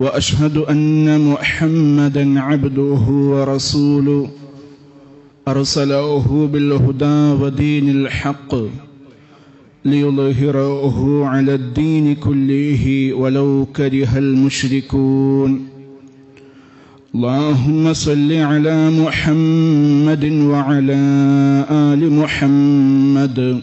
وأشهد أن محمدا عبده ورسوله. أرسله بالهدى ودين الحق ليظهره على الدين كله ولو كره المشركون. اللهم صل على محمد وعلى آل محمد.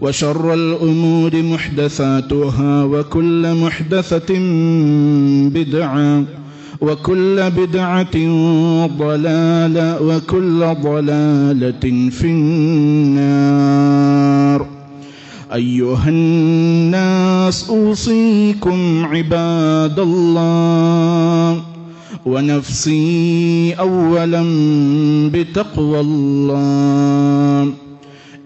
وشر الأمور محدثاتها وكل محدثة بدعة وكل بدعة ضلالة وكل ضلالة في النار. أيها الناس أوصيكم عباد الله ونفسي أولا بتقوى الله.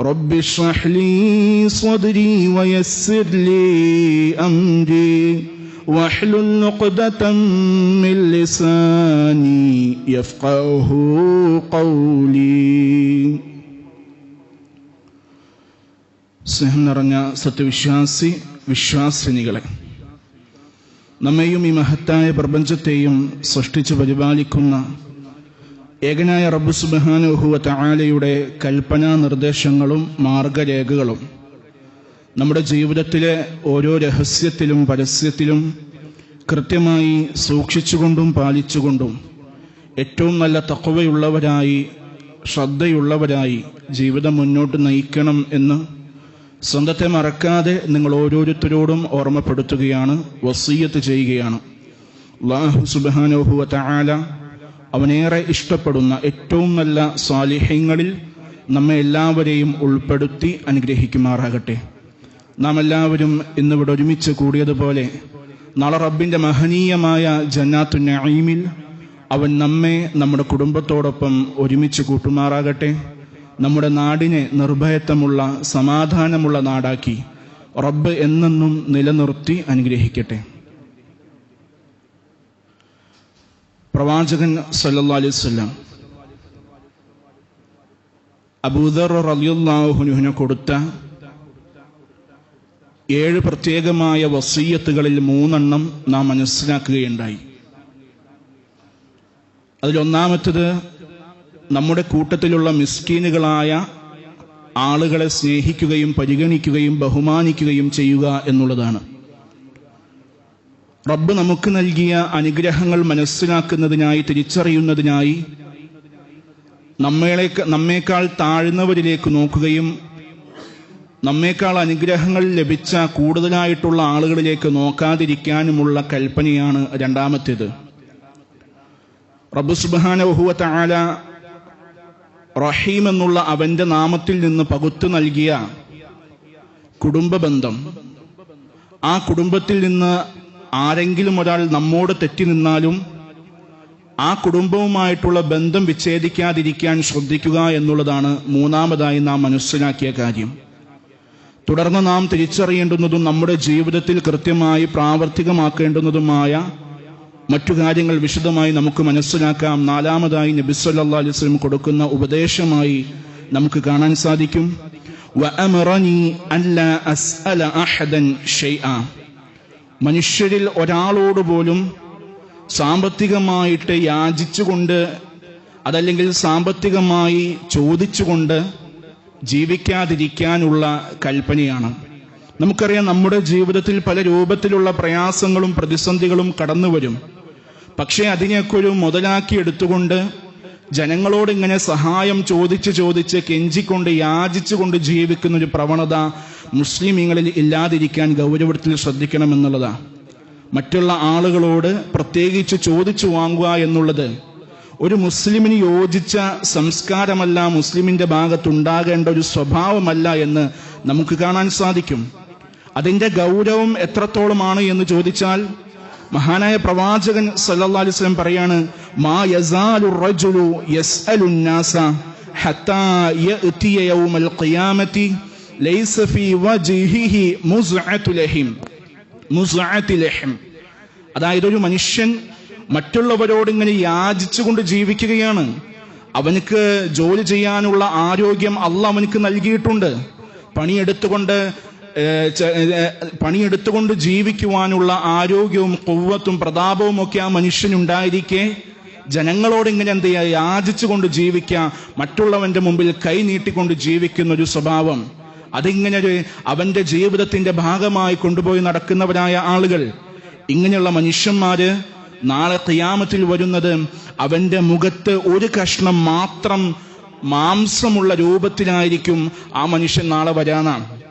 رب اشرح لي صدري ويسر لي أمري واحلل عقدة من لساني يفقه قولي സ്നേഹം നിറഞ്ഞ സത്യവിശ്വാസി വിശ്വാസിനികളെ നമ്മെയും ഈ മഹത്തായ പ്രപഞ്ചത്തെയും സൃഷ്ടിച്ച് പരിപാലിക്കുന്ന ഏകനായ റബ്ബു സുബാനുഹുവ തആലയുടെ കൽപ്പനാ നിർദ്ദേശങ്ങളും മാർഗരേഖകളും നമ്മുടെ ജീവിതത്തിലെ ഓരോ രഹസ്യത്തിലും പരസ്യത്തിലും കൃത്യമായി സൂക്ഷിച്ചുകൊണ്ടും പാലിച്ചുകൊണ്ടും ഏറ്റവും നല്ല തക്കവയുള്ളവരായി ശ്രദ്ധയുള്ളവരായി ജീവിതം മുന്നോട്ട് നയിക്കണം എന്ന് സ്വന്തത്തെ മറക്കാതെ നിങ്ങൾ ഓരോരുത്തരോടും ഓർമ്മപ്പെടുത്തുകയാണ് വസീയത്ത് ചെയ്യുകയാണ്. അള്ളാഹു സുബാനുഹുവ താല അവനേറെ ഇഷ്ടപ്പെടുന്ന ഏറ്റവും നല്ല സ്വാലിഹ്യങ്ങളിൽ നമ്മെ എല്ലാവരെയും ഉൾപ്പെടുത്തി അനുഗ്രഹിക്കുമാറാകട്ടെ. നാം എല്ലാവരും ഇന്നിവിടെ ഒരുമിച്ച് കൂടിയതുപോലെ നാളെ റബ്ബിന്റെ മഹനീയമായ ജന്നാത്തു നഈമിൽ അവൻ നമ്മെ നമ്മുടെ കുടുംബത്തോടൊപ്പം ഒരുമിച്ച് കൂട്ടുമാറാകട്ടെ. നമ്മുടെ നാടിനെ നിർഭയത്വമുള്ള സമാധാനമുള്ള നാടാക്കി റബ്ബ് എന്നെന്നും നിലനിർത്തി അനുഗ്രഹിക്കട്ടെ. പ്രവാചകൻ സല്ലല്ലാഹു അലൈഹി വസല്ലം അബൂദർ റലിയുല്ലാഹുനുഹിന് കൊടുത്ത ഏഴ് പ്രത്യേകമായ വസീയത്തുകളിൽ മൂന്നെണ്ണം നാം മനസ്സിലാക്കുകയുണ്ടായി. അതിലൊന്നാമത്തത് നമ്മുടെ കൂട്ടത്തിലുള്ള മിസ്കീനുകളായ ആളുകളെ സ്നേഹിക്കുകയും പരിഗണിക്കുകയും ബഹുമാനിക്കുകയും ചെയ്യുക എന്നുള്ളതാണ്. റബ്ബ് നമുക്ക് നൽകിയ അനുഗ്രഹങ്ങൾ മനസ്സിലാക്കുന്നതിനായി തിരിച്ചറിയുന്നതിനായി നമ്മളെ നമ്മേക്കാൾ താഴ്ന്നവരിലേക്ക് നോക്കുകയും നമ്മേക്കാൾ അനുഗ്രഹങ്ങൾ ലഭിച്ച കൂടുതലായിട്ടുള്ള ആളുകളിലേക്ക് നോക്കാതിരിക്കാനുമുള്ള കൽപ്പനയാണ് രണ്ടാമത്തേത്. റബ്ബു സുബാന താല റഹീം എന്നുള്ള അവന്റെ നാമത്തിൽ നിന്ന് പകുത്തു നൽകിയ കുടുംബ ബന്ധം ആ കുടുംബത്തിൽ നിന്ന് ആരെങ്കിലും ഒരാൾ നമ്മോട് തെറ്റി നിന്നാലും ആ കുടുംബവുമായിട്ടുള്ള ബന്ധം വിച്ഛേദിക്കാതിരിക്കാൻ ശ്രദ്ധിക്കുക എന്നുള്ളതാണ് മൂന്നാമതായി നാം മനസ്സിലാക്കിയ കാര്യം. തുടർന്ന് നാം തിരിച്ചറിയേണ്ടുന്നതും നമ്മുടെ ജീവിതത്തിൽ കൃത്യമായി പ്രാവർത്തികമാക്കേണ്ടുന്നതുമായ മറ്റു കാര്യങ്ങൾ വിശദമായി നമുക്ക് മനസ്സിലാക്കാം. നാലാമതായി നബിസ്വല്ലാ അലൈഹി വസല്ലം കൊടുക്കുന്ന ഉപദേശമായി നമുക്ക് കാണാൻ സാധിക്കും. വഅമറനി അല്ലാ അസ്അല അഹദൻ ഷൈആ. മനുഷ്യരിൽ ഒരാളോട് പോലും സാമ്പത്തികമായിട്ട് യാചിച്ചുകൊണ്ട് അതല്ലെങ്കിൽ സാമ്പത്തികമായി ചോദിച്ചുകൊണ്ട് ജീവിക്കാതിരിക്കാനുള്ള കൽപ്പനയാണ്. നമുക്കറിയാം നമ്മുടെ ജീവിതത്തിൽ പല രൂപത്തിലുള്ള പ്രയാസങ്ങളും പ്രതിസന്ധികളും കടന്നു വരും പക്ഷേ അതിനെയൊക്കെ ഒരു മുതലാക്കി എടുത്തുകൊണ്ട് ജനങ്ങളോട് ഇങ്ങനെ സഹായം ചോദിച്ച് ചോദിച്ച് കെഞ്ചിക്കൊണ്ട് യാചിച്ചുകൊണ്ട് ജീവിക്കുന്ന ഒരു പ്രവണത മുസ്ലിമീങ്ങളിൽ ഇല്ലാതിരിക്കാൻ ഗൗരവത്തിൽ ശ്രദ്ധിക്കണമെന്നുള്ളതാ. മറ്റുള്ള ആളുകളോട് പ്രത്യേകിച്ച് ചോദിച്ചു വാങ്ങുക എന്നുള്ളത് ഒരു മുസ്ലിമിന് യോജിച്ച സംസ്കാരമല്ല മുസ്ലിമിന്റെ ഭാഗത്തുണ്ടാകേണ്ട ഒരു സ്വഭാവമല്ല എന്ന് നമുക്ക് കാണാൻ സാധിക്കും. അതിന്റെ ഗൗരവം എത്രത്തോളമാണ് എന്ന് ചോദിച്ചാൽ മഹാനായ പ്രവാചകൻ സല്ലല്ലാഹു അലൈഹി വസല്ലം പറയാണ് മാ യസാലു ഹത്താ യൗമൽ ഖിയാമത്തി അതായത് ഒരു മനുഷ്യൻ മറ്റുള്ളവരോട് ഇങ്ങനെ യാചിച്ചുകൊണ്ട് ജീവിക്കുകയാണ്. അവനക്ക് ജോലി ചെയ്യാനുള്ള ആരോഗ്യം അല്ല അവനക്ക് നൽകിയിട്ടുണ്ട്. പണിയെടുത്തുകൊണ്ട് പണിയെടുത്തുകൊണ്ട് ജീവിക്കുവാനുള്ള ആരോഗ്യവും കൊവ്വത്തും പ്രതാപവും ഒക്കെ ആ മനുഷ്യനുണ്ടായിരിക്കെ ജനങ്ങളോട് ഇങ്ങനെ എന്ത് ചെയ്യുക യാചിച്ചുകൊണ്ട് ജീവിക്കുക മറ്റുള്ളവന്റെ മുമ്പിൽ കൈ നീട്ടിക്കൊണ്ട് ജീവിക്കുന്ന ഒരു സ്വഭാവം. അതിങ്ങനെ അവന്റെ ജീവിതത്തിന്റെ ഭാഗമായി കൊണ്ടുപോയി നടക്കുന്നവരായ ആളുകൾ. ഇങ്ങനെയുള്ള മനുഷ്യന്മാര് നാളെ ഖിയാമത്തിൽ വരുന്നത് അവന്റെ മുഖത്ത് ഒരു കഷ്ണം മാത്രം മാംസമുള്ള രൂപത്തിലായിരിക്കും ആ മനുഷ്യൻ നാളെ വരാനാണ്.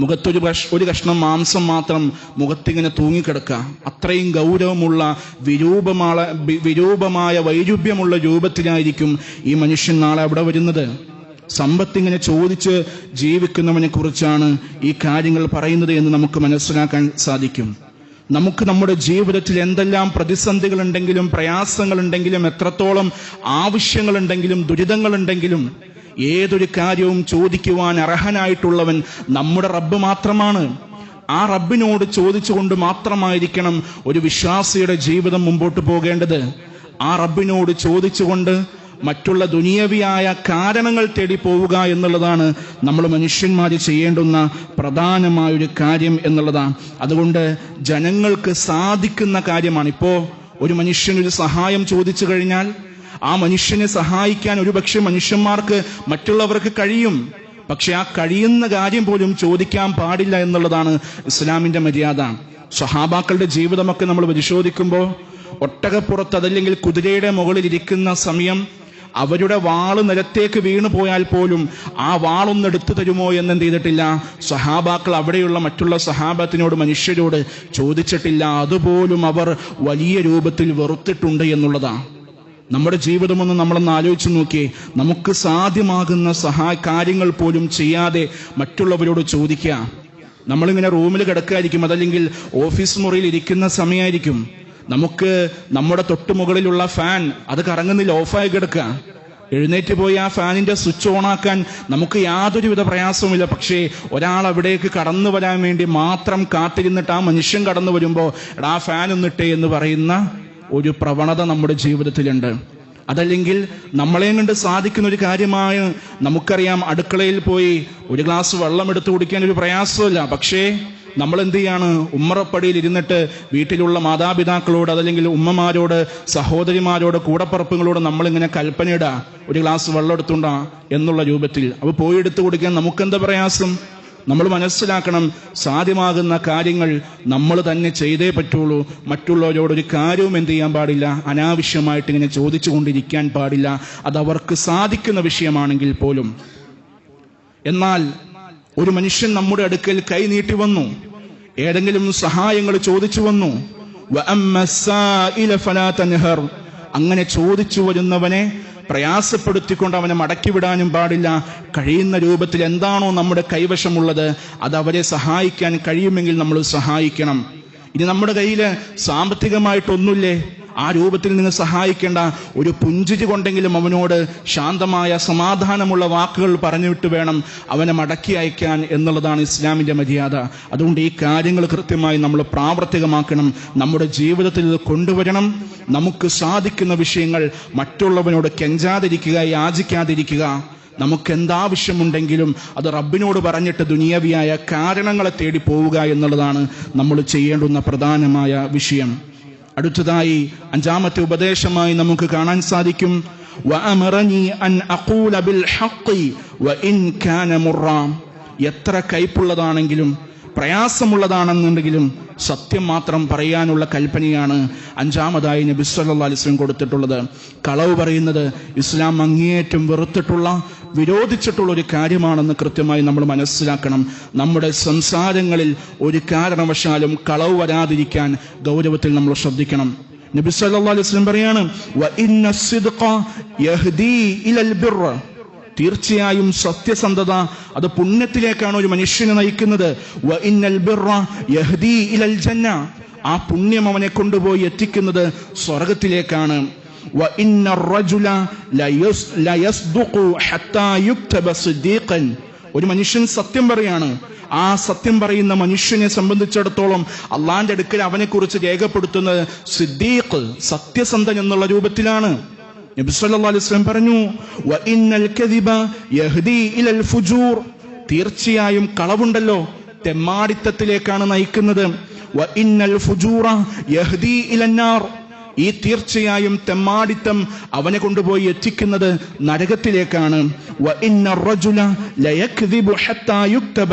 മുഖത്തൊരു ഒരു കഷ്ണം മാംസം മാത്രം മുഖത്തിങ്ങനെ തൂങ്ങിക്കിടക്കുക. അത്രയും ഗൗരവമുള്ള വിരൂപമായ വിരൂപമായ വൈരൂപ്യമുള്ള രൂപത്തിലായിരിക്കും ഈ മനുഷ്യൻ നാളെ അവിടെ വരുന്നത്. സമ്പത്തിങ്ങനെ ചോദിച്ച് ജീവിക്കുന്നവനെ കുറിച്ചാണ് ഈ കാര്യങ്ങൾ പറയുന്നത് എന്ന് നമുക്ക് മനസ്സിലാക്കാൻ സാധിക്കും. നമുക്ക് നമ്മുടെ ജീവിതത്തിൽ എന്തെല്ലാം പ്രതിസന്ധികൾ ഉണ്ടെങ്കിലും പ്രയാസങ്ങൾ ഉണ്ടെങ്കിലും എത്രത്തോളം ആവശ്യങ്ങൾ ഉണ്ടെങ്കിലും ദുരിതങ്ങൾ ഉണ്ടെങ്കിലും ഏതൊരു കാര്യവും ചോദിക്കുവാൻ അർഹനായിട്ടുള്ളവൻ നമ്മുടെ റബ്ബ് മാത്രമാണ്. ആ റബ്ബിനോട് ചോദിച്ചുകൊണ്ട് മാത്രമായിരിക്കണം ഒരു വിശ്വാസിയുടെ ജീവിതം മുമ്പോട്ട് പോകേണ്ടത്. ആ റബ്ബിനോട് ചോദിച്ചുകൊണ്ട് മറ്റുള്ള ദുനിയവിയായ കാരണങ്ങൾ തേടി പോവുക എന്നുള്ളതാണ് നമ്മൾ മനുഷ്യന്മാർ ചെയ്യേണ്ടുന്ന പ്രധാനമായ ഒരു കാര്യം എന്നുള്ളതാണ്. അതുകൊണ്ട് ജനങ്ങൾക്ക് സാധിക്കുന്ന കാര്യമാണ് ഇപ്പോ ഒരു മനുഷ്യനൊരു സഹായം ചോദിച്ചു കഴിഞ്ഞാൽ ആ മനുഷ്യനെ സഹായിക്കാൻ ഒരുപക്ഷെ മനുഷ്യന്മാർക്ക് മറ്റുള്ളവർക്ക് കഴിയും. പക്ഷെ ആ കഴിയുന്ന കാര്യം പോലും ചോദിക്കാൻ പാടില്ല എന്നുള്ളതാണ് ഇസ്ലാമിന്റെ മര്യാദ. സഹാബാക്കളുടെ ജീവിതമൊക്കെ നമ്മൾ പരിശോധിക്കുമ്പോൾ ഒട്ടകപ്പുറത്ത് അതല്ലെങ്കിൽ കുതിരയുടെ മുകളിൽ ഇരിക്കുന്ന സമയം അവരുടെ വാൾ നിലത്തേക്ക് വീണു പോയാൽ പോലും ആ വാളൊന്ന് എടുത്തു തരുമോ എന്ന് എന്ത് ചെയ്തിട്ടില്ല? സഹാബാക്കൾ അവിടെയുള്ള മറ്റുള്ള സഹാബത്തിനോട് മനുഷ്യരോട് ചോദിച്ചിട്ടില്ല അതുപോലും അവർ വലിയ രൂപത്തിൽ വെറുത്തിട്ടുണ്ട് എന്നുള്ളതാണ് നമ്മുടെ ജീവിതമൊന്ന് നമ്മളൊന്ന് ആലോചിച്ച് നോക്കിയേ നമുക്ക് സാധ്യമാകുന്ന സഹായ കാര്യങ്ങൾ പോലും ചെയ്യാതെ മറ്റുള്ളവരോട് ചോദിക്കുക. നമ്മളിങ്ങനെ റൂമിൽ കിടക്കായിരിക്കും അതല്ലെങ്കിൽ ഓഫീസ് മുറിയിൽ ഇരിക്കുന്ന സമയമായിരിക്കും. നമുക്ക് നമ്മുടെ തൊട്ടുമുകളിലുള്ള ഫാൻ അത് കറങ്ങുന്നില്ല ഓഫായി കിടക്കുക. എഴുന്നേറ്റ് പോയി ആ ഫാനിന്റെ സ്വിച്ച് ഓണാക്കാൻ നമുക്ക് യാതൊരുവിധ പ്രയാസവുമില്ല. പക്ഷേ ഒരാൾ അവിടേക്ക് കടന്നു വരാൻ വേണ്ടി മാത്രം കാത്തിരുന്നിട്ട് ആ മനുഷ്യൻ കടന്നു വരുമ്പോൾ എടാ ഫാൻ ഒന്നിട്ടേ എന്ന് പറയുന്ന ഒരു പ്രവണത നമ്മുടെ ജീവിതത്തിലുണ്ട്. അതല്ലെങ്കിൽ നമ്മളെ കൊണ്ട് സാധിക്കുന്ന ഒരു കാര്യമായ നമുക്കറിയാം അടുക്കളയിൽ പോയി ഒരു ഗ്ലാസ് വെള്ളം എടുത്തു കുടിക്കാൻ ഒരു പ്രയാസമില്ല പക്ഷേ നമ്മൾ എന്ത് ചെയ്യാണ് ഉമ്മറപ്പടിയിൽ ഇരുന്നിട്ട് വീട്ടിലുള്ള മാതാപിതാക്കളോട് അതല്ലെങ്കിൽ ഉമ്മമാരോട് സഹോദരിമാരോട് കൂടപ്പറപ്പുകളോട് നമ്മളിങ്ങനെ കൽപ്പനയിടാ. ഒരു ഗ്ലാസ് വെള്ളം എടുത്തുണ്ടാ എന്നുള്ള രൂപത്തിൽ. അപ്പോൾ പോയി എടുത്തു നമുക്ക് നമുക്കെന്താ പ്രയാസം? നമ്മൾ മനസ്സിലാക്കണം സാധ്യമാകുന്ന കാര്യങ്ങൾ നമ്മൾ തന്നെ ചെയ്തേ പറ്റുള്ളൂ. മറ്റുള്ളവരോട് ഒരു കാര്യവും എന്ത് ചെയ്യാൻ പാടില്ല. അനാവശ്യമായിട്ട് ഇങ്ങനെ ചോദിച്ചു കൊണ്ടിരിക്കാൻ പാടില്ല. അത് അവർക്ക് സാധിക്കുന്ന വിഷയമാണെങ്കിൽ പോലും. എന്നാൽ ഒരു മനുഷ്യൻ നമ്മുടെ അടുക്കൽ കൈ നീട്ടി വന്നു. ഏതെങ്കിലും സഹായങ്ങൾ ചോദിച്ചു വന്നു. അങ്ങനെ ചോദിച്ചു വരുന്നവനെ പ്രയാസപ്പെടുത്തിക്കൊണ്ട് അവനെ മടക്കിവിടാനും പാടില്ല. കഴിയുന്ന രൂപത്തിൽ എന്താണോ നമ്മുടെ കൈവശമുള്ളത് അത് അവരെ സഹായിക്കാൻ കഴിയുമെങ്കിൽ നമ്മൾ സഹായിക്കണം. ഇനി നമ്മുടെ കയ്യിൽ സാമ്പത്തികമായിട്ടൊന്നുമില്ലേ? ആ രൂപത്തിൽ നിങ്ങൾ സഹായിക്കേണ്ട ഒരു പുഞ്ചിരി കൊണ്ടെങ്കിലും അവനോട് ശാന്തമായ സമാധാനമുള്ള വാക്കുകൾ പറഞ്ഞുവിട്ട് വേണം അവനെ മടക്കി അയക്കാൻ എന്നുള്ളതാണ് ഇസ്ലാമിന്റെ മര്യാദ. അതുകൊണ്ട് ഈ കാര്യങ്ങൾ കൃത്യമായി നമ്മൾ പ്രാവർത്തികമാക്കണം. നമ്മുടെ ജീവിതത്തിൽ ഇത് കൊണ്ടുവരണം. നമുക്ക് സാധിക്കുന്ന വിഷയങ്ങൾ മറ്റുള്ളവനോട് കെഞ്ചാതിരിക്കുക യാചിക്കാതിരിക്കുക. നമുക്ക് എന്താവശ്യമുണ്ടെങ്കിലും അത് റബ്ബിനോട് പറഞ്ഞിട്ട് ദുനിയവിയായ കാരണങ്ങളെ തേടി പോവുക എന്നുള്ളതാണ് നമ്മൾ ചെയ്യേണ്ടുന്ന പ്രധാനമായ വിഷയം. അടുത്തതായി അഞ്ചാമത്തെ ഉപദേശമായി നമുക്ക് കാണാൻ സാധിക്കും. അൻ എത്ര കയ്പുള്ളതാണെങ്കിലും പ്രയാസമുള്ളതാണെന്നുണ്ടെങ്കിലും സത്യം മാത്രം പറയാനുള്ള കൽപ്പനയാണ് അഞ്ചാമതായി നബി സല്ലാ അലിസ്ലം കൊടുത്തിട്ടുള്ളത്. കളവ് പറയുന്നത് ഇസ്ലാം അങ്ങേയറ്റം വെറുത്തിട്ടുള്ള വിരോധിച്ചിട്ടുള്ള ഒരു കാര്യമാണെന്ന് കൃത്യമായി നമ്മൾ മനസ്സിലാക്കണം. നമ്മുടെ സംസാരങ്ങളിൽ ഒരു കാരണവശാലും കളവ് വരാതിരിക്കാൻ ഗൗരവത്തിൽ നമ്മൾ ശ്രദ്ധിക്കണം. നബി സല്ലാ അലിസ്ലം പറയാണ് തീർച്ചയായും സത്യസന്ധത അത് പുണ്യത്തിലേക്കാണ് ഒരു മനുഷ്യനെ നയിക്കുന്നത്. ആ പുണ്യം അവനെ കൊണ്ടുപോയി എത്തിക്കുന്നത് സ്വർഗത്തിലേക്കാണ് ഒരു മനുഷ്യൻ സത്യം പറയാണ്. ആ സത്യം പറയുന്ന മനുഷ്യനെ സംബന്ധിച്ചിടത്തോളം അള്ളാന്റെ അടുക്കൽ അവനെക്കുറിച്ച് രേഖപ്പെടുത്തുന്നത് സിദ്ദീഖ് സത്യസന്ധൻ എന്നുള്ള രൂപത്തിലാണ്. നബി സല്ലല്ലാഹു അലൈഹി വസല്ലം പറഞ്ഞു വ ഇന്നൽ കദിബ യഹ്ദി ഇലൽ ഫുജൂർ. തീർച്ചയായും കളവുണ്ടല്ലോ തെമ്മാടിത്തത്തിലേക്കാണ് നയിക്കുന്നത്. വ ഇന്നൽ ഫുജൂറ യഹ്ദി ഇലന്നാർ ഈ തീർച്ചയായും തെമ്മാടിത്തം അവനെ കൊണ്ടുപോയി എത്തിക്കുന്നത് നരകത്തിലേക്കാണ്. വ ഇന്ന റജുല ലയക്ദിബു ഹത്താ യുക്തബ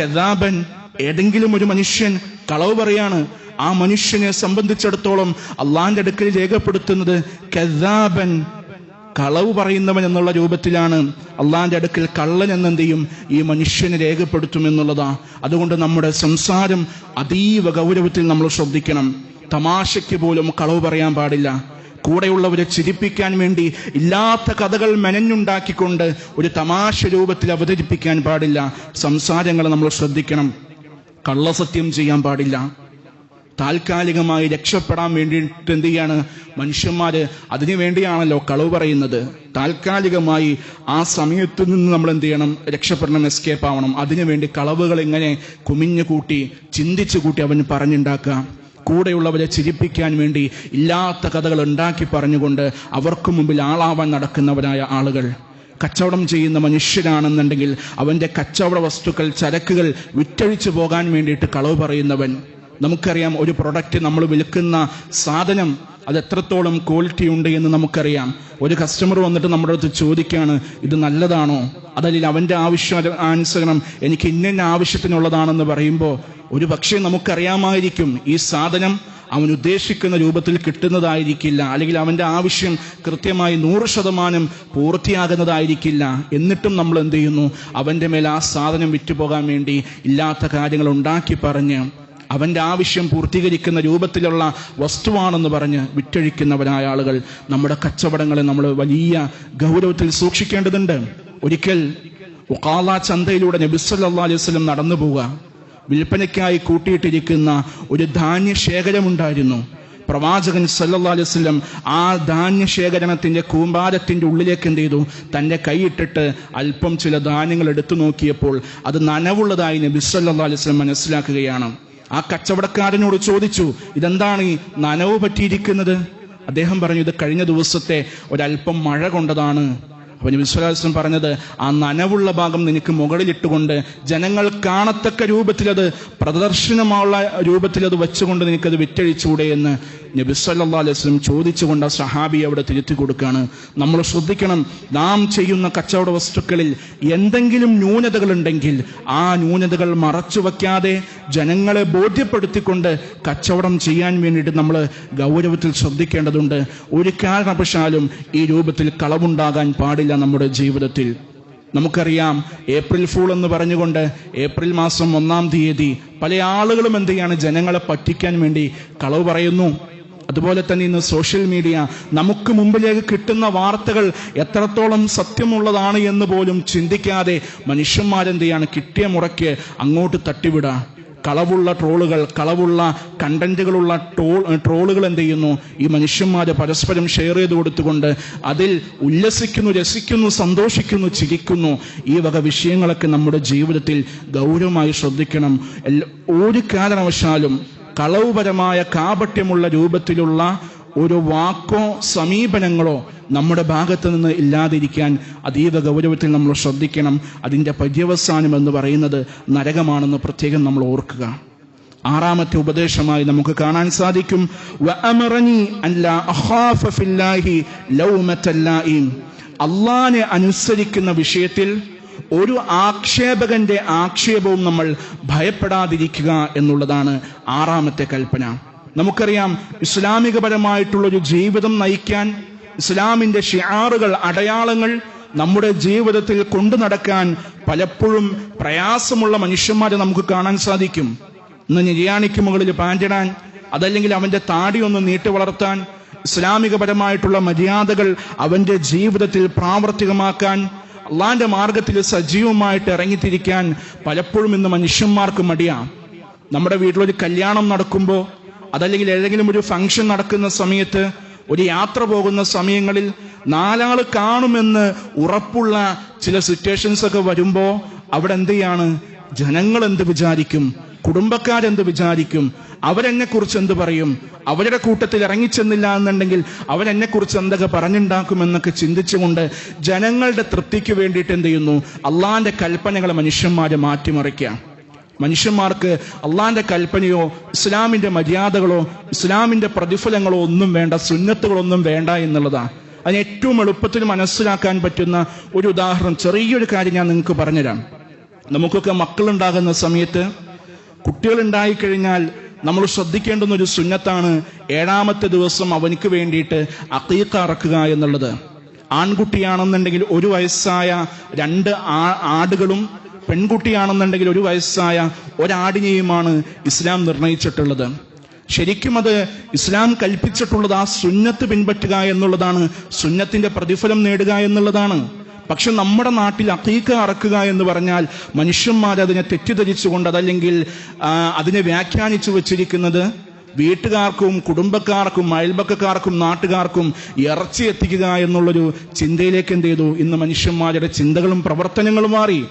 കദാബൻ. ഏതെങ്കിലും ഒരു മനുഷ്യൻ കളവ് പറയാണ് ആ മനുഷ്യനെ സംബന്ധിച്ചിടത്തോളം അള്ളാന്റെ അടുക്കൽ രേഖപ്പെടുത്തുന്നത് കദാബൻ കളവ് പറയുന്നവൻ എന്നുള്ള രൂപത്തിലാണ്. അള്ളാന്റെ അടുക്കൽ കള്ളൻ എന്നെന്ത് ചെയ്യും ഈ മനുഷ്യനെ രേഖപ്പെടുത്തുമെന്നുള്ളതാ അതുകൊണ്ട് നമ്മുടെ സംസാരം അതീവ ഗൗരവത്തിൽ നമ്മൾ ശ്രദ്ധിക്കണം. തമാശയ്ക്ക് പോലും കളവ് പറയാൻ പാടില്ല. കൂടെയുള്ളവരെ ചിരിപ്പിക്കാൻ വേണ്ടി ഇല്ലാത്ത കഥകൾ മെനഞ്ഞുണ്ടാക്കിക്കൊണ്ട് ഒരു തമാശ രൂപത്തിൽ അവതരിപ്പിക്കാൻ പാടില്ല. സംസാരങ്ങൾ നമ്മൾ ശ്രദ്ധിക്കണം. കള്ളസത്യം ചെയ്യാൻ പാടില്ല. താൽക്കാലികമായി രക്ഷപ്പെടാൻ വേണ്ടിയിട്ട് എന്ത് ചെയ്യാണ്? മനുഷ്യന്മാർ അതിനു വേണ്ടിയാണല്ലോ കളവ് പറയുന്നത്. താൽക്കാലികമായി ആ സമയത്ത് നിന്ന് നമ്മൾ എന്ത് ചെയ്യണം? രക്ഷപ്പെടണം എസ്കേപ്പ് ആവണം. അതിനുവേണ്ടി കളവുകൾ ഇങ്ങനെ കുമിഞ്ഞു കൂട്ടി ചിന്തിച്ചു കൂട്ടി അവൻ പറഞ്ഞുണ്ടാക്കുക. കൂടെയുള്ളവരെ ചിരിപ്പിക്കാൻ വേണ്ടി ഇല്ലാത്ത കഥകൾ ഉണ്ടാക്കി പറഞ്ഞുകൊണ്ട് അവർക്ക് മുമ്പിൽ ആളാവാൻ നടക്കുന്നവരായ ആളുകൾ. കച്ചവടം ചെയ്യുന്ന മനുഷ്യരാണെന്നുണ്ടെങ്കിൽ അവന്റെ കച്ചവട വസ്തുക്കൾ ചരക്കുകൾ വിറ്റഴിച്ചു പോകാൻ വേണ്ടിയിട്ട് കളവ് പറയുന്നവൻ. നമുക്കറിയാം ഒരു പ്രൊഡക്റ്റ് നമ്മൾ വിൽക്കുന്ന സാധനം അത് എത്രത്തോളം ക്വാളിറ്റി ഉണ്ട് എന്ന് നമുക്കറിയാം. ഒരു കസ്റ്റമർ വന്നിട്ട് നമ്മുടെ അടുത്ത് ചോദിക്കുകയാണ് ഇത് നല്ലതാണോ? അതല്ലെങ്കിൽ അവന്റെ ആവശ്യം അനുസരണം എനിക്ക് ഇന്ന ആവശ്യത്തിനുള്ളതാണെന്ന് പറയുമ്പോൾ ഒരു പക്ഷേ നമുക്കറിയാമായിരിക്കും ഈ സാധനം അവൻ ഉദ്ദേശിക്കുന്ന രൂപത്തിൽ കിട്ടുന്നതായിരിക്കില്ല. അല്ലെങ്കിൽ അവന്റെ ആവശ്യം കൃത്യമായി നൂറ് ശതമാനം പൂർത്തിയാകുന്നതായിരിക്കില്ല. എന്നിട്ടും നമ്മൾ എന്ത് ചെയ്യുന്നു? അവന്റെ മേൽ ആ സാധനം വിറ്റുപോകാൻ വേണ്ടി ഇല്ലാത്ത കാര്യങ്ങൾ ഉണ്ടാക്കി പറഞ്ഞ് അവന്റെ ആവശ്യം പൂർത്തീകരിക്കുന്ന രൂപത്തിലുള്ള വസ്തുവാണെന്ന് പറഞ്ഞ് വിറ്റഴിക്കുന്നവരായ ആളുകൾ നമ്മുടെ കച്ചവടങ്ങളെ നമ്മൾ വലിയ ഗൗരവത്തിൽ സൂക്ഷിക്കേണ്ടതുണ്ട്. ഒരിക്കൽ ഉക്കാല ചന്തയിലൂടെ നബിസ്വല്ലാ അലൈഹി വസല്ലം നടന്നു പോവുക. വിൽപ്പനയ്ക്കായി കൂട്ടിയിട്ടിരിക്കുന്ന ഒരു ധാന്യ ശേഖരമുണ്ടായിരുന്നു. പ്രവാചകൻ സല്ലാ അലൈഹി വസല്ലം ആ ധാന്യ ശേഖരണത്തിന്റെ കൂമ്പാരത്തിന്റെ ഉള്ളിലേക്ക് എന്ത് ചെയ്തു? തന്റെ കൈയിട്ടിട്ട് അല്പം ചില ധാന്യങ്ങൾ എടുത്തു നോക്കിയപ്പോൾ അത് നനവുള്ളതായി നബി അലൈഹി വസല്ലം മനസ്സിലാക്കുകയാണ്. ആ കച്ചവടക്കാരനോട് ചോദിച്ചു ഇതെന്താണ് ഈ നനവ് പറ്റിയിരിക്കുന്നത്? അദ്ദേഹം പറഞ്ഞു ഇത് കഴിഞ്ഞ ദിവസത്തെ ഒരല്പം മഴ കൊണ്ടതാണ്. അപ്പൊ വിശ്വാസം പറഞ്ഞത് ആ നനവുള്ള ഭാഗം നിനക്ക് മുകളിലിട്ടുകൊണ്ട് ജനങ്ങൾ കാണത്തക്ക രൂപത്തിലത് പ്രദർശനമുള്ള രൂപത്തിലത് വെച്ചുകൊണ്ട് നിനക്കത് വിറ്റഴിച്ചൂടെ എന്ന് നബി സല്ലല്ലാഹു അലൈഹി വസല്ലം ചോദിച്ചുകൊണ്ട് ആ സഹാബി അവിടെ തിരുത്തി കൊടുക്കുകയാണ്. നമ്മൾ ശ്രദ്ധിക്കണം നാം ചെയ്യുന്ന കച്ചവട വസ്തുക്കളിൽ എന്തെങ്കിലും ന്യൂനതകൾ ഉണ്ടെങ്കിൽ ആ ന്യൂനതകൾ മറച്ചു വയ്ക്കാതെ ജനങ്ങളെ ബോധ്യപ്പെടുത്തിക്കൊണ്ട് കച്ചവടം ചെയ്യാൻ വേണ്ടിയിട്ട് നമ്മൾ ഗൗരവത്തിൽ ശ്രദ്ധിക്കേണ്ടതുണ്ട്. ഒരു കാരണവശാലും ഈ രൂപത്തിൽ കളവുണ്ടാകാൻ പാടില്ല നമ്മുടെ ജീവിതത്തിൽ. നമുക്കറിയാം ഏപ്രിൽ ഫൂൾ എന്ന് പറഞ്ഞുകൊണ്ട് ഏപ്രിൽ മാസം ഒന്നാം തീയതി പല ആളുകളും എന്ത് ചെയ്യാണ് ജനങ്ങളെ പറ്റിക്കാൻ വേണ്ടി കളവ് പറയുന്നു. അതുപോലെ തന്നെ ഇന്ന് സോഷ്യൽ മീഡിയ നമുക്ക് മുമ്പിലേക്ക് കിട്ടുന്ന വാർത്തകൾ എത്രത്തോളം സത്യമുള്ളതാണ് എന്ന് പോലും ചിന്തിക്കാതെ മനുഷ്യന്മാരെന്ത് ചെയ്യാണ് കിട്ടിയ മുറയ്ക്ക് അങ്ങോട്ട് തട്ടിവിടുക. കളവുള്ള ട്രോളുകൾ കളവുള്ള കണ്ടന്റുകളുള്ള ട്രോൾ ട്രോളുകൾ എന്ത് ചെയ്യുന്നു? ഈ മനുഷ്യന്മാരെ പരസ്പരം ഷെയർ ചെയ്ത് കൊടുത്തുകൊണ്ട് അതിൽ ഉല്ലസിക്കുന്നു രസിക്കുന്നു സന്തോഷിക്കുന്നു ചിരിക്കുന്നു. ഈ വക വിഷയങ്ങളൊക്കെ നമ്മുടെ ജീവിതത്തിൽ ഗൗരവമായി ശ്രദ്ധിക്കണം. ഒരു കാരണവശാലും കളവുപരമായ കാപട്യമുള്ള രൂപത്തിലുള്ള ഒരു വാക്കോ സമീപനങ്ങളോ നമ്മുടെ ഭാഗത്ത് നിന്ന് ഇല്ലാതിരിക്കാൻ അതീവ ഗൗരവത്തിൽ നമ്മൾ ശ്രദ്ധിക്കണം. അതിന്റെ പര്യവസാനം എന്ന് പറയുന്നത് നരകമാണെന്ന് പ്രത്യേകം നമ്മൾ ഓർക്കുക. ആറാമത്തെ ഉപദേശമായി നമുക്ക് കാണാൻ സാധിക്കും. അള്ളാനെ അനുസരിക്കുന്ന വിഷയത്തിൽ ഒരു ആക്ഷേപകന്റെ ആക്ഷേപവും നമ്മൾ ഭയപ്പെടാതിരിക്കുക എന്നുള്ളതാണ് ആറാമത്തെ കൽപ്പന. നമുക്കറിയാം ഇസ്ലാമികപരമായിട്ടുള്ള ഒരു ജീവിതം നയിക്കാൻ ഇസ്ലാമിന്റെ ഷിയാറുകൾ അടയാളങ്ങൾ നമ്മുടെ ജീവിതത്തിൽ കൊണ്ടു നടക്കാൻ പലപ്പോഴും പ്രയാസമുള്ള മനുഷ്യന്മാരെ നമുക്ക് കാണാൻ സാധിക്കും. ഇന്ന് നിര്യാണിക്ക് മുകളിൽ പാന്റിടാൻ അതല്ലെങ്കിൽ അവന്റെ താടി ഒന്ന് നീട്ടി വളർത്താൻ ഇസ്ലാമികപരമായിട്ടുള്ള മര്യാദകൾ അവന്റെ ജീവിതത്തിൽ പ്രാവർത്തികമാക്കാൻ അള്ളാന്റെ മാർഗത്തിൽ സജീവമായിട്ട് ഇറങ്ങിത്തിരിക്കാൻ പലപ്പോഴും ഇന്ന് മനുഷ്യന്മാർക്ക് മടിയാണ് നമ്മുടെ വീട്ടിലൊരു കല്യാണം നടക്കുമ്പോൾ അതല്ലെങ്കിൽ ഏതെങ്കിലും ഒരു ഫംഗ്ഷൻ നടക്കുന്ന സമയത്ത് ഒരു യാത്ര പോകുന്ന സമയങ്ങളിൽ നാലാൾ കാണുമെന്ന് ഉറപ്പുള്ള ചില സിറ്റുവേഷൻസ് ഒക്കെ വരുമ്പോ അവിടെ എന്ത് ചെയ്യാണ്? ജനങ്ങൾ എന്ത് വിചാരിക്കും? കുടുംബക്കാരെന്ത് വിചാരിക്കും? അവരെന്നെ കുറിച്ച് എന്ത് പറയും? അവരുടെ കൂട്ടത്തിൽ ഇറങ്ങിച്ചെന്നില്ല എന്നുണ്ടെങ്കിൽ അവരെന്നെ കുറിച്ച് എന്തൊക്കെ പറഞ്ഞുണ്ടാക്കുമെന്നൊക്കെ ചിന്തിച്ചുകൊണ്ട് ജനങ്ങളുടെ തൃപ്തിക്ക് വേണ്ടിയിട്ട് എന്ത് ചെയ്യുന്നു? അള്ളാന്റെ കൽപ്പനകളെ മനുഷ്യന്മാരെ മാറ്റിമറിക്കുക. മനുഷ്യന്മാർക്ക് അള്ളാന്റെ കൽപ്പനയോ ഇസ്ലാമിന്റെ മര്യാദകളോ ഇസ്ലാമിന്റെ പ്രതിഫലങ്ങളോ ഒന്നും വേണ്ട സുന്നത്തുകളൊന്നും വേണ്ട എന്നുള്ളതാണ്. അതിന് ഏറ്റവും എളുപ്പത്തിൽ മനസ്സിലാക്കാൻ പറ്റുന്ന ഒരു ഉദാഹരണം ചെറിയൊരു കാര്യം ഞാൻ നിങ്ങൾക്ക് പറഞ്ഞുതരാം. നമുക്കൊക്കെ മക്കളുണ്ടാകുന്ന സമയത്ത് കുട്ടികൾ ഉണ്ടായിക്കഴിഞ്ഞാൽ നമ്മൾ ശ്രദ്ധിക്കേണ്ടുന്ന ഒരു സുന്നത്താണ് ഏഴാമത്തെ ദിവസം അവനിക്ക് വേണ്ടിയിട്ട് അക്കീക്ക അറക്കുക എന്നുള്ളത്. ആൺകുട്ടിയാണെന്നുണ്ടെങ്കിൽ ഒരു വയസ്സായ രണ്ട് ആടുകളും പെൺകുട്ടിയാണെന്നുണ്ടെങ്കിൽ ഒരു വയസ്സായ ഒരാടിനെയുമാണ് ഇസ്ലാം നിർണയിച്ചിട്ടുള്ളത്. ശരിക്കും അത് ഇസ്ലാം കൽപ്പിച്ചിട്ടുള്ളത് ആ സുന്നത്ത് പിൻപറ്റുക എന്നുള്ളതാണ് സുന്നത്തിന്റെ പ്രതിഫലം നേടുക എന്നുള്ളതാണ്. പക്ഷെ നമ്മുടെ നാട്ടിൽ അക്കീക്ക അറക്കുക എന്ന് പറഞ്ഞാൽ മനുഷ്യന്മാർ അതിനെ തെറ്റിദ്ധരിച്ചുകൊണ്ട് അതല്ലെങ്കിൽ അതിനെ വ്യാഖ്യാനിച്ചു വച്ചിരിക്കുന്നത് വീട്ടുകാർക്കും കുടുംബക്കാർക്കും അയൽപക്കക്കാർക്കും നാട്ടുകാർക്കും ഇറച്ചി എത്തിക്കുക എന്നുള്ളൊരു ചിന്തയിലേക്ക് എന്ത് ചെയ്തു? ഇന്ന് മനുഷ്യന്മാരുടെ ചിന്തകളും പ്രവർത്തനങ്ങളും മാറി.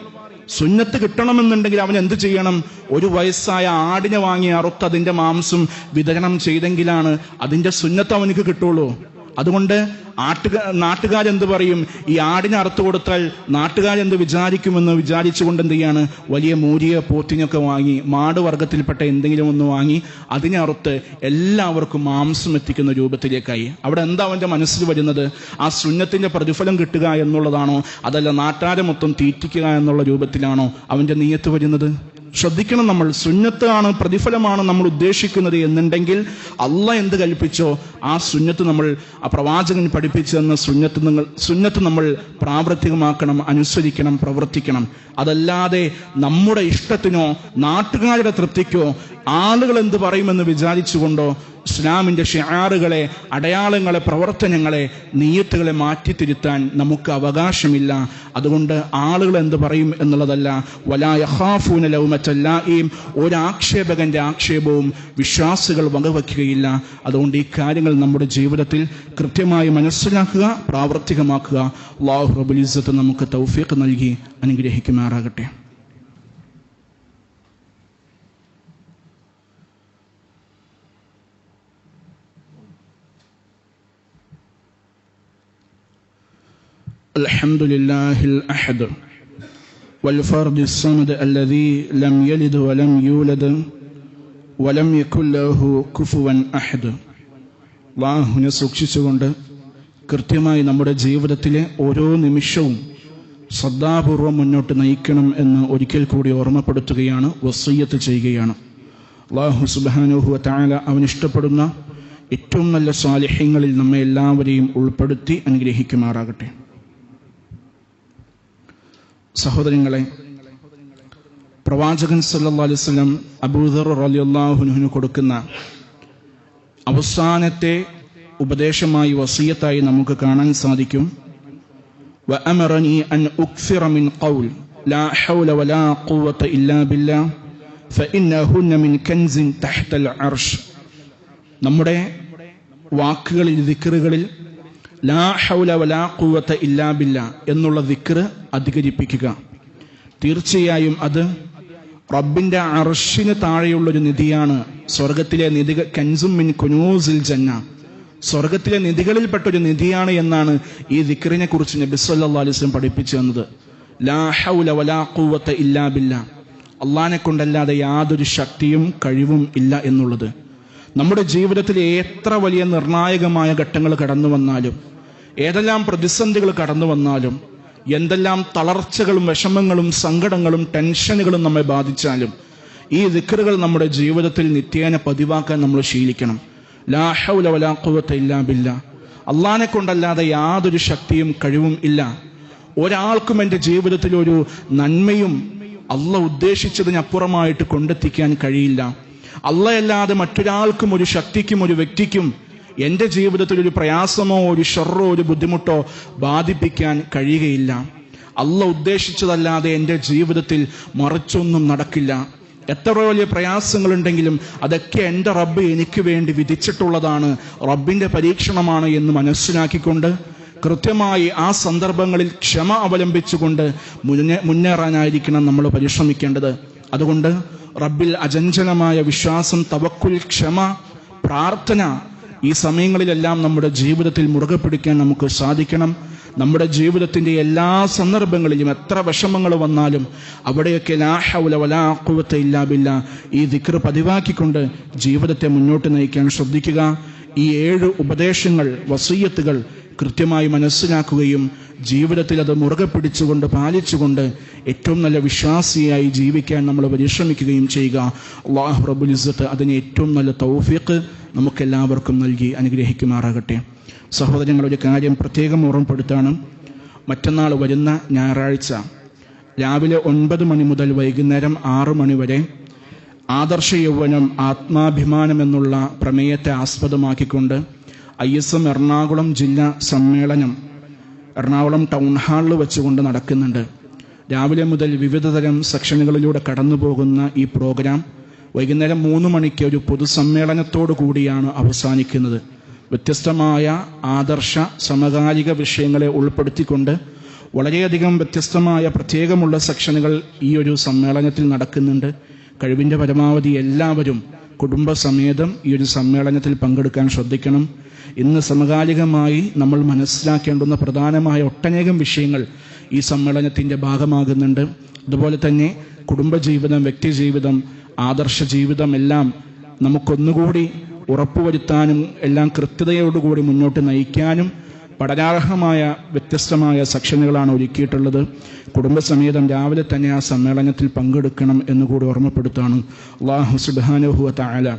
സുന്നത്ത് കിട്ടണമെന്നുണ്ടെങ്കിൽ അവൻ എന്ത് ചെയ്യണം? ഒരു വയസ്സായ ആടിനെ വാങ്ങി അറുത്ത് അതിന്റെ മാംസം വിതരണം ചെയ്തെങ്കിലാണ് അതിന്റെ സുന്നത്ത് അവനക്ക് കിട്ടുള്ളൂ. അതുകൊണ്ട് ആട്ടുക നാട്ടുകാരെന്ത് പറയും? ഈ ആടിനെ അറുത്തു കൊടുത്താൽ നാട്ടുകാരെന്ത് വിചാരിക്കുമെന്ന് വിചാരിച്ചുകൊണ്ട് എന്ത് ചെയ്യാണ്? വലിയ മൂരിയ പോത്തിനൊക്കെ വാങ്ങി മാട് വർഗത്തിൽപ്പെട്ട എന്തെങ്കിലും ഒന്ന് വാങ്ങി അതിനെ അറുത്ത് എല്ലാവർക്കും മാംസം എത്തിക്കുന്ന രൂപത്തിലേക്കായി. അവിടെ എന്താ അവന്റെ മനസ്സിൽ വരുന്നത്? ആ സുന്നത്തിന്റെ പ്രതിഫലം കിട്ടുക എന്നുള്ളതാണോ? അതല്ല നാട്ടാരെ മൊത്തം തീറ്റിക്കുക എന്നുള്ള രൂപത്തിലാണോ അവന്റെ നീയത്ത് വരുന്നത്? ശ്രദ്ധിക്കണം നമ്മൾ. സുന്നത്താണ് പ്രതിഫലമാണ് നമ്മൾ ഉദ്ദേശിക്കുന്നത് എന്നുണ്ടെങ്കിൽ അല്ല എന്ത് കൽപ്പിച്ചോ ആ സുന്നത്ത് നമ്മൾ ആ പ്രവാചകൻ പഠിപ്പിച്ചു തന്ന സുന്നത്ത് നിങ്ങൾ സുന്നത്ത് നമ്മൾ പ്രാവർത്തികമാക്കണം അനുസരിക്കണം പ്രവർത്തിക്കണം. അതല്ലാതെ നമ്മുടെ ഇഷ്ടത്തിനോ നാട്ടുകാരുടെ തൃപ്തിക്കോ ആളുകൾ എന്ത് പറയുമെന്ന് വിചാരിച്ചുകൊണ്ടോ ഇസ്ലാമിന്റെ ഷിയാറുകളെ അടയാളങ്ങളെ പ്രവർത്തനങ്ങളെ നീയത്തുകളെ മാറ്റിത്തിരുത്താൻ നമുക്ക് അവകാശമില്ല. അതുകൊണ്ട് ആളുകൾ എന്ത് പറയും എന്നുള്ളതല്ല വലായഹാഫൂന ലൗമറ്റല്ലായും ഒരാക്ഷേപകന്റെ ആക്ഷേപവും വിശ്വാസികൾ വകവയ്ക്കുകയില്ല. അതുകൊണ്ട് ഈ കാര്യങ്ങൾ നമ്മുടെ ജീവിതത്തിൽ കൃത്യമായി മനസ്സിലാക്കുക പ്രാവർത്തികമാക്കുക. അള്ളാഹു റബുലിസത്ത് നമുക്ക് തൗഫീഖ് നൽകി അനുഗ്രഹിക്കുമാറാകട്ടെ. الحمد لله الأحد والفرد الصمد الذي لم يلد ولم يولد ولم يكن له كفوا أحد അള്ളാഹുവിനെ സൂക്ഷിച്ചുകൊണ്ട് കൃത്യമായി നമ്മുടെ ജീവിതത്തിലെ ഓരോ നിമിഷവും ശ്രദ്ധാപൂർവം മുന്നോട്ട് നയിക്കണം എന്ന് ഒരിക്കൽ കൂടി ഓർമ്മപ്പെടുത്തുകയാണ് വസീയത്ത് ചെയ്യുകയാണ് അള്ളാഹു സുബാനുഹു താല അവൻ ഇഷ്ടപ്പെടുന്ന ഏറ്റവും നല്ല സ്വാലിഹ്യങ്ങളിൽ നമ്മെ എല്ലാവരെയും ഉൾപ്പെടുത്തി അനുഗ്രഹിക്കുമാറാകട്ടെ സഹോദരങ്ങളെ പ്രവാചകൻ സല്ലാ അലിസ്ലം അബൂദർ അലിയുല്ലാഹുനുഹിന് കൊടുക്കുന്ന അവസാനത്തെ ഉപദേശമായി വസീയത്തായി നമുക്ക് കാണാൻ സാധിക്കും. നമ്മുടെ വാക്കുകളിൽ ദിക്കറുകളിൽ ലാ ഹൗല വലാ ഇല്ലാ എന്നുള്ള ദിക്ർ അധികരിപ്പിക്കുക. തീർച്ചയായും അത് റബ്ബിന്റെ അർഷിന് താഴെയുള്ളൊരു നിധിയാണ്. സ്വർഗത്തിലെ നിധി കൻസും മിൻ കുനൂസിൽ ജന്ന. സ്വർഗത്തിലെ നിധികളിൽപ്പെട്ട ഒരു നിധിയാണ് എന്നാണ് ഈ ദിക്കറിനെ കുറിച്ച് നബി പഠിപ്പിച്ചു തന്നത്. ലാ ഹൗല വലാ ഇല്ലാ കൊണ്ടല്ലാതെ യാതൊരു ശക്തിയും കഴിവും ഇല്ല എന്നുള്ളത്. നമ്മുടെ ജീവിതത്തിൽ എത്ര വലിയ നിർണായകമായ ഘട്ടങ്ങൾ കടന്നു വന്നാലും ഏതെല്ലാം പ്രതിസന്ധികൾ കടന്നു വന്നാലും എന്തെല്ലാം തളർച്ചകളും വിഷമങ്ങളും സങ്കടങ്ങളും ടെൻഷനുകളും നമ്മെ ബാധിച്ചാലും ഈ ദിക്കറുകൾ നമ്മുടെ ജീവിതത്തിൽ നിത്യേന പതിവാക്കാൻ നമ്മൾ ശീലിക്കണം. ലാഹൗല ഇല്ലാ ബില്ല. അള്ളാനെ കൊണ്ടല്ലാതെ യാതൊരു ശക്തിയും കഴിവും ഇല്ല. ഒരാൾക്കും എന്റെ ജീവിതത്തിൽ ഒരു നന്മയും അല്ല ഉദ്ദേശിച്ചതിനപ്പുറമായിട്ട് കൊണ്ടെത്തിക്കാൻ കഴിയില്ല. അല്ലയല്ലാതെ മറ്റൊരാൾക്കും ഒരു ശക്തിക്കും ഒരു വ്യക്തിക്കും എന്റെ ജീവിതത്തിൽ ഒരു പ്രയാസമോ ഒരു ഷെറോ ഒരു ബുദ്ധിമുട്ടോ ബാധിപ്പിക്കാൻ കഴിയുകയില്ല. അല്ല ഉദ്ദേശിച്ചതല്ലാതെ എന്റെ ജീവിതത്തിൽ മറിച്ചൊന്നും നടക്കില്ല. എത്ര വലിയ പ്രയാസങ്ങളുണ്ടെങ്കിലും അതൊക്കെ എന്റെ റബ്ബ് എനിക്ക് വേണ്ടി വിധിച്ചിട്ടുള്ളതാണ്. റബ്ബിന്റെ പരീക്ഷണമാണ് എന്ന് മനസ്സിലാക്കിക്കൊണ്ട് കൃത്യമായി ആ സന്ദർഭങ്ങളിൽ ക്ഷമ അവലംബിച്ചുകൊണ്ട് മുന്നേ മുന്നേറാനായിരിക്കണം നമ്മൾ പരിശ്രമിക്കേണ്ടത്. അതുകൊണ്ട് റബ്ബിൽ അജഞ്ചനമായ വിശ്വാസം തവക്കുൽ ക്ഷമ പ്രാർത്ഥന ഈ സമയങ്ങളിലെല്ലാം നമ്മുടെ ജീവിതത്തിൽ മുറുകെ പിടിക്കാൻ നമുക്ക് സാധിക്കണം. നമ്മുടെ ജീവിതത്തിന്റെ എല്ലാ സന്ദർഭങ്ങളിലും എത്ര വിഷമങ്ങൾ വന്നാലും അവിടെയൊക്കെ ലാഹൗല വലാക്കുവത്തെ ഇല്ലാബില്ല ഈ ദിക്ർ പതിവാക്കിക്കൊണ്ട് ജീവിതത്തെ മുന്നോട്ട് നയിക്കാൻ ശ്രദ്ധിക്കുക. ഈ ഏഴ് ഉപദേശങ്ങൾ വസീയത്തുകൾ കൃത്യമായി മനസ്സിലാക്കുകയും ജീവിതത്തിൽ അത് മുറുകെ പിടിച്ചുകൊണ്ട് പാലിച്ചുകൊണ്ട് ഏറ്റവും നല്ല വിശ്വാസിയായി ജീവിക്കാൻ നമ്മൾ പരിശ്രമിക്കുകയും ചെയ്യുക. അള്ളാഹു റബുൽ ഇസ്സത്ത് അതിന് ഏറ്റവും നല്ല തൗഫീഖ് നമുക്കെല്ലാവർക്കും നൽകി അനുഗ്രഹിക്കുമാറാകട്ടെ. സഹോദരങ്ങൾ ഒരു കാര്യം പ്രത്യേകം ഓർമ്മപ്പെടുത്താണ്. മറ്റന്നാൾ വരുന്ന ഞായറാഴ്ച രാവിലെ ഒൻപത് മണി മുതൽ വൈകുന്നേരം ആറ് മണി വരെ ആദർശ യൗവനം ആത്മാഭിമാനം എന്നുള്ള പ്രമേയത്തെ ആസ്പദമാക്കിക്കൊണ്ട് ഐ എസ് എം എറണാകുളം ജില്ലാ സമ്മേളനം എറണാകുളം ടൗൺ ഹാളിൽ വെച്ചുകൊണ്ട് നടക്കുന്നുണ്ട്. രാവിലെ മുതൽ വിവിധതരം സെക്ഷനുകളിലൂടെ കടന്നു പോകുന്ന ഈ പ്രോഗ്രാം വൈകുന്നേരം മൂന്ന് മണിക്ക് ഒരു പൊതുസമ്മേളനത്തോടു കൂടിയാണ് അവസാനിക്കുന്നത്. വ്യത്യസ്തമായ ആദർശ സമകാലിക വിഷയങ്ങളെ ഉൾപ്പെടുത്തിക്കൊണ്ട് വളരെയധികം വ്യത്യസ്തമായ പ്രത്യേകമുള്ള സെക്ഷനുകൾ ഈ ഒരു സമ്മേളനത്തിൽ നടക്കുന്നുണ്ട്. കഴിവിന്റെ പരമാവധി എല്ലാവരും കുടുംബസമേതം ഈ ഒരു സമ്മേളനത്തിൽ പങ്കെടുക്കാൻ ശ്രദ്ധിക്കണം. ഇന്ന് സമകാലികമായി നമ്മൾ മനസ്സിലാക്കേണ്ടുന്ന പ്രധാനമായ ഒട്ടനേകം വിഷയങ്ങൾ ഈ സമ്മേളനത്തിന്റെ ഭാഗമാകുന്നുണ്ട്. അതുപോലെ തന്നെ കുടുംബജീവിതം വ്യക്തിജീവിതം ആദർശ ജീവിതം എല്ലാം നമുക്കൊന്നുകൂടി ഉറപ്പുവരുത്താനും എല്ലാം കൃത്യതയോടുകൂടി മുന്നോട്ട് നയിക്കാനും പഠനാർഹമായ വ്യത്യസ്തമായ സെക്ഷനുകളാണ് ഒരുക്കിയിട്ടുള്ളത്. കുടുംബസമേതം രാവിലെ തന്നെ ആ സമ്മേളനത്തിൽ പങ്കെടുക്കണം എന്നുകൂടി ഓർമ്മപ്പെടുത്താണ്. അള്ളാഹു സുബാനുഹുവ താല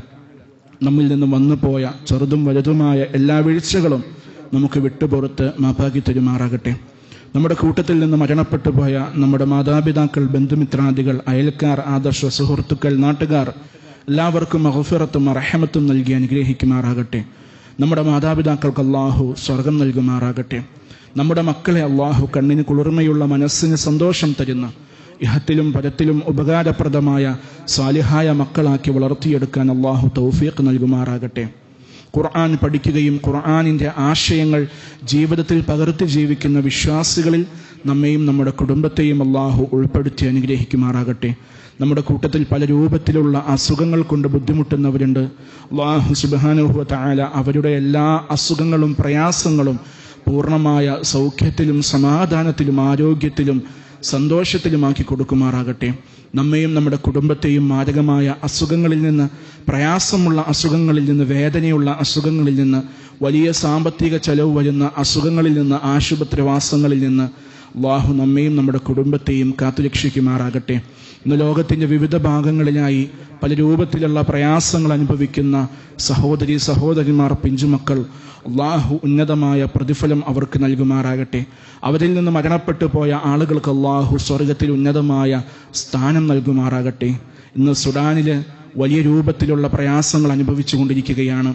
നമ്മിൽ നിന്ന് വന്നുപോയ ചെറുതും വലുതുമായ എല്ലാ വീഴ്ചകളും നമുക്ക് വിട്ടുപുറത്ത് മാപ്പാക്കി തരുമാറാകട്ടെ. നമ്മുടെ കൂട്ടത്തിൽ നിന്ന് മരണപ്പെട്ടു പോയ നമ്മുടെ മാതാപിതാക്കൾ ബന്ധുമിത്രാദികൾ അയൽക്കാർ ആദർശ സുഹൃത്തുക്കൾ നാട്ടുകാർ എല്ലാവർക്കും അഹുഫിറത്തും അർഹമത്തും നൽകി അനുഗ്രഹിക്കുമാറാകട്ടെ. നമ്മുടെ മാതാപിതാക്കൾക്ക് അള്ളാഹു സ്വർഗം നൽകുമാറാകട്ടെ. നമ്മുടെ മക്കളെ അള്ളാഹു കണ്ണിന് കുളിർമയുള്ള മനസ്സിന് സന്തോഷം തരുന്ന ഇഹത്തിലും പരത്തിലും ഉപകാരപ്രദമായ സാലിഹായ മക്കളാക്കി വളർത്തിയെടുക്കാൻ അള്ളാഹു തൗഫീഖ് നൽകുമാറാകട്ടെ. ഖുർആൻ പഠിക്കുകയും ഖുർആാനിന്റെ ആശയങ്ങൾ ജീവിതത്തിൽ പകർത്തി ജീവിക്കുന്ന വിശ്വാസികളിൽ നമ്മെയും നമ്മുടെ കുടുംബത്തെയും അള്ളാഹു ഉൾപ്പെടുത്തി അനുഗ്രഹിക്കുമാറാകട്ടെ. നമ്മുടെ കൂട്ടത്തിൽ പല രൂപത്തിലുള്ള അസുഖങ്ങൾ കൊണ്ട് ബുദ്ധിമുട്ടുന്നവരുണ്ട്. അള്ളാഹു സുബാനുഹു താല അവരുടെ എല്ലാ അസുഖങ്ങളും പ്രയാസങ്ങളും പൂർണമായ സൗഖ്യത്തിലും സമാധാനത്തിലും ആരോഗ്യത്തിലും സന്തോഷത്തിലുമാക്കി കൊടുക്കുമാറാകട്ടെ. നമ്മയും നമ്മുടെ കുടുംബത്തെയും മാരകമായ അസുഖങ്ങളിൽ നിന്ന് പ്രയാസമുള്ള അസുഖങ്ങളിൽ നിന്ന് വേദനയുള്ള അസുഖങ്ങളിൽ നിന്ന് വലിയ സാമ്പത്തിക ചെലവ് വരുന്ന അസുഖങ്ങളിൽ നിന്ന് ആശുപത്രിവാസങ്ങളിൽ നിന്ന് അള്ളാഹു നമ്മയും നമ്മുടെ കുടുംബത്തെയും കാത്തുരക്ഷിക്കുമാറാകട്ടെ. ഇന്ന് ലോകത്തിന്റെ വിവിധ ഭാഗങ്ങളിലായി പല രൂപത്തിലുള്ള പ്രയാസങ്ങൾ അനുഭവിക്കുന്ന സഹോദരി സഹോദരന്മാർ പിഞ്ചുമക്കൾ അള്ളാഹു ഉന്നതമായ പ്രതിഫലം അവർക്ക് നൽകുമാറാകട്ടെ. അവരിൽ നിന്ന് മരണപ്പെട്ടു പോയ ആളുകൾക്ക് അള്ളാഹു സ്വർഗത്തിൽ ഉന്നതമായ സ്ഥാനം നൽകുമാറാകട്ടെ. ഇന്ന് സുഡാനിൽ വലിയ രൂപത്തിലുള്ള പ്രയാസങ്ങൾ അനുഭവിച്ചു കൊണ്ടിരിക്കുകയാണ്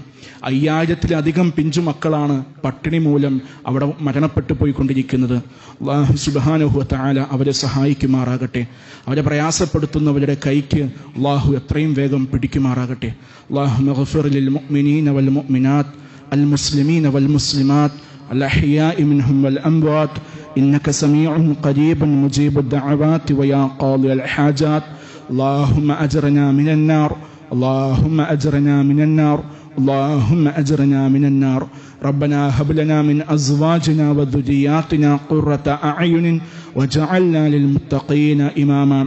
അയ്യായിരത്തിലധികം പിഞ്ചു മക്കളാണ് പട്ടിണി മൂലം അവിടെ മരണപ്പെട്ടു പോയിക്കൊണ്ടിരിക്കുന്നത് അള്ളാഹു സുബാനുഹു താല അവരെ സഹായിക്കുമാറാകട്ടെ അവരെ പ്രയാസപ്പെടുത്തുന്നവരുടെ കൈക്ക് അള്ളാഹു എത്രയും വേഗം പിടിക്കുമാറാകട്ടെ അള്ളാഹു മഗ്ഫിറിൽ മുഅ്മിനീന വൽ മുഅ്മിനാത്ത് المسلمين والمسلمات الأحياء منهم والأموات إنك سميع قريب مجيب الدعوات ويا قاضي الحاجات اللهم أجرنا من النار اللهم أجرنا من النار اللهم أجرنا من النار ربنا هب لنا من أزواجنا وذرياتنا قرة أعين وجعلنا للمتقين إماما